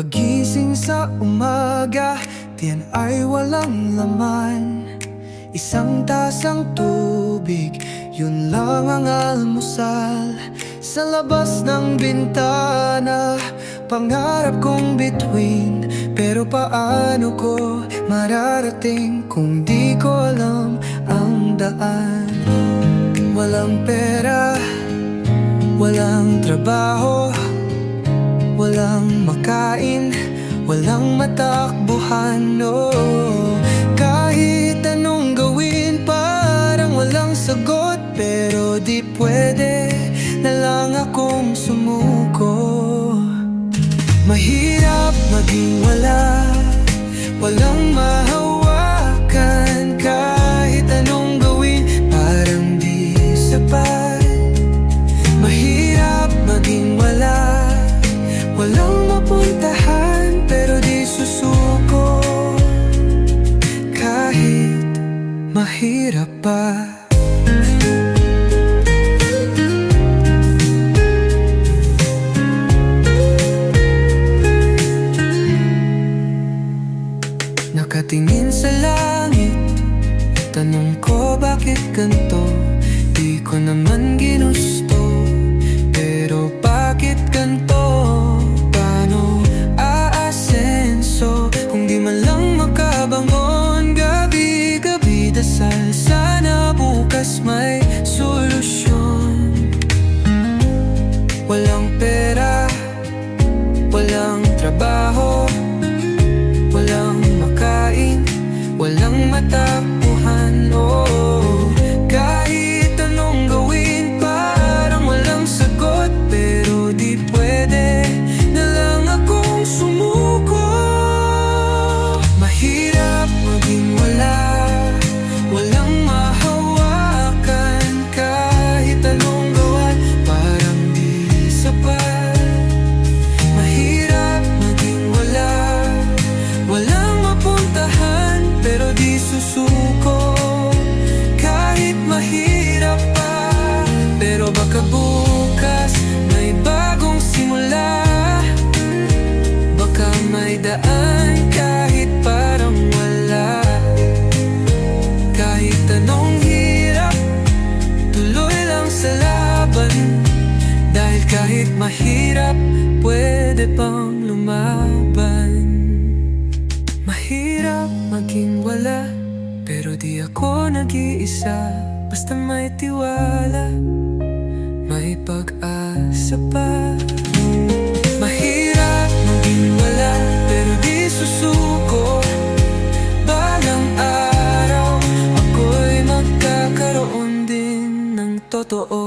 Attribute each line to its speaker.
Speaker 1: Pagising sa umaga, tiyan ay walang laman. Isang tasang tubig, yun lang ang almusal. Sa labas ng bintana, pangarap kong bituin. Pero paano ko mararating kung di ko alam ang daan? Walang pera, walang trabaho Walang makain, walang matakbuhan no. Kahit anong gawin parang walang sagot Pero di pwede na lang akong sumuko Mahirap maging wala, walang mahawakan pa. Nakatingin sa langit. Tanong ko bakit ganito? Di ko naman ginusto. Pero bakit ganito? Paano aasenso? Kung di man lang makabangon Gabi-gabi dasal bukas may solusyon. Walang pera Walang trabaho Walang makain, walang matakbuhan Pero baka bukas may bagong simula. Baka may daan kahit parang wala. Kahit anong hirap Tuloy lang sa laban. Dahil kahit mahirap Pwede pang lumaban. Mahirap maging wala Pero di ako nag-iisa. Basta may tiwala May pag-asa pa. Mahirap maging wala Pero di susuko. Balang araw Ako'y magkakaroon din ng totoo